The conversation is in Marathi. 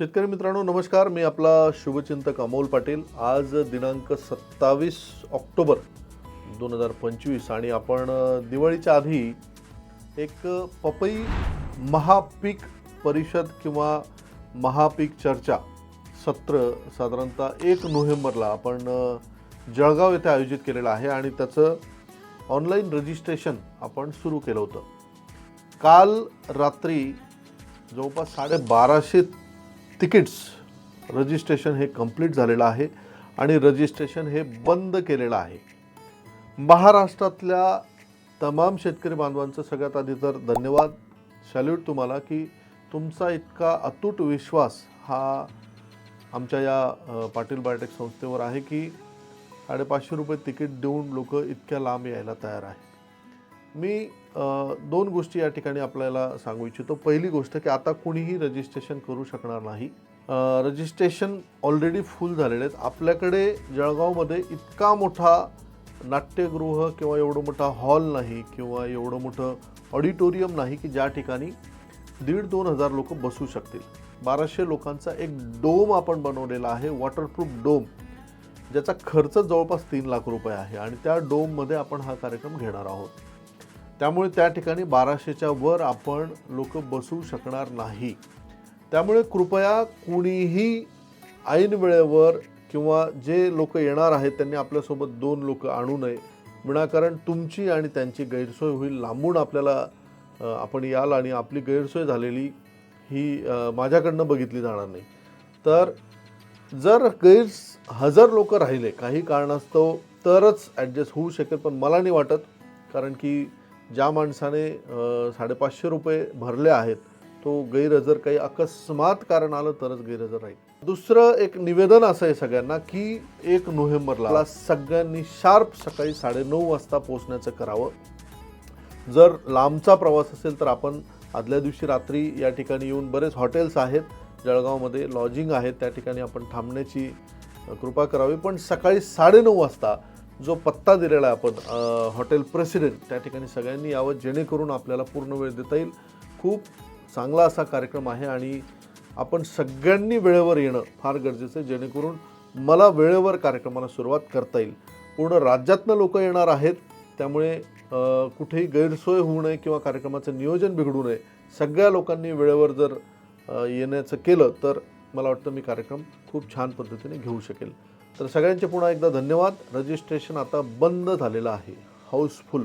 शेतकरी मित्रांनो नमस्कार. मी आपला शुभचिंतक अमोल पाटील. आज दिनांक सत्तावीस ऑक्टोबर दोन हजार पंचवीस आणि आपण दिवाळीच्या आधी एक पपई महापीक परिषद किंवा महापीक चर्चा सत्र साधारणतः एक नोव्हेंबरला आपण जळगाव येथे आयोजित केलेलं आहे आणि त्याचं ऑनलाईन रजिस्ट्रेशन आपण सुरू केलं होतं. काल रात्री जवळपास साडेबाराशे तिकीट्स. रजिस्ट्रेशन हे कंप्लीट झालेलं आहे आणि रजिस्ट्रेशन हे बंद केलेलं आहे. महाराष्ट्रातल्या तमाम शेतकरी बांधवांचं सगळ्यात आधी तर धन्यवाद. सॅल्यूट तुम्हाला की तुमचा इतका अतूट विश्वास हा आमच्या या पाटील बायोटेक संस्थेवर आहे की साडेपाचशे रुपये तिकीट देऊन लोक इतक्या लांब यायला तयार आहे मी दोन गोष्टी या ठिकाणी आपल्याला सांगू इच्छितो. पहिली गोष्ट की आता कुणीही रजिस्ट्रेशन करू शकणार नाही. रजिस्ट्रेशन ऑलरेडी फुल झालेले आहेत. आपल्याकडे जळगावमध्ये इतका मोठा नाट्यगृह किंवा एवढं मोठा हॉल नाही किंवा एवढं मोठं ऑडिटोरियम नाही की ज्या ठिकाणी दीड दोन हजार लोक बसू शकतील. बाराशे लोकांचा एक डोम आपण बनवलेला आहे वॉटरप्रूफ डोम ज्याचा खर्च जवळपास तीन लाख रुपये आहे. आणि त्या डोममध्ये आपण हा कार्यक्रम घेणार आहोत. त्यामुळे त्या ठिकाणी बाराशेच्या वर आपण लोक बसू शकणार नाही. त्यामुळे कृपया कुणीही ऐन वेळेवर किंवा जे लोक येणार आहेत त्यांनी आपल्यासोबत दोन लोक आणू नये. विनाकारण तुमची आणि त्यांची गैरसोय होईल लांबून आपल्याला आपण याल आणि आपली गैरसोय झालेली ही माझ्याकडनं बघितली जाणार नाही. तर जर गैर हजर लोक राहिले काही कारणास्तव तरच ॲडजस्ट होऊ शकेल पण मला नाही वाटत. कारण की ज्या माणसाने साडेपाचशे रुपये भरले आहेत तो गैरहजर काही अकस्मात कारण आलं तरच गैरहजर राहील. दुसरं एक निवेदन असं आहे सगळ्यांना की एक नोव्हेंबरला सगळ्यांनी शार्प सकाळी साडेनऊ वाजता पोहोचण्याचं करावं. जर लांबचा प्रवास असेल तर आपण आदल्या दिवशी रात्री या ठिकाणी येऊन बरेच हॉटेल्स आहेत जळगावमध्ये लॉजिंग आहेत त्या ठिकाणी आपण थांबण्याची कृपा करावी. पण सकाळी साडेनऊ वाजता जो पत्ता दिलेला आहे आपण हॉटेल प्रेसिडेंट त्या ठिकाणी सगळ्यांनी यावं जेणेकरून आपल्याला पूर्ण वेळ देता येईल. खूप चांगला असा कार्यक्रम आहे आणि आपण सगळ्यांनी वेळेवर येणं फार गरजेचं आहे जेणेकरून मला वेळेवर कार्यक्रमाला सुरुवात करता येईल. पूर्ण राज्यातनं लोक येणार आहेत त्यामुळे कुठेही गैरसोय होऊ नये किंवा कार्यक्रमाचं नियोजन बिघडू नये. सगळ्या लोकांनी वेळेवर जर येण्याचं केलं तर मला वाटतं मी कार्यक्रम खूप छान पद्धतीने घेऊ शकेल. तर सगळ्यांचे पुन्हा एकदा धन्यवाद. रजिस्ट्रेशन आता बंद झालेलं आहे. हाऊसफुल.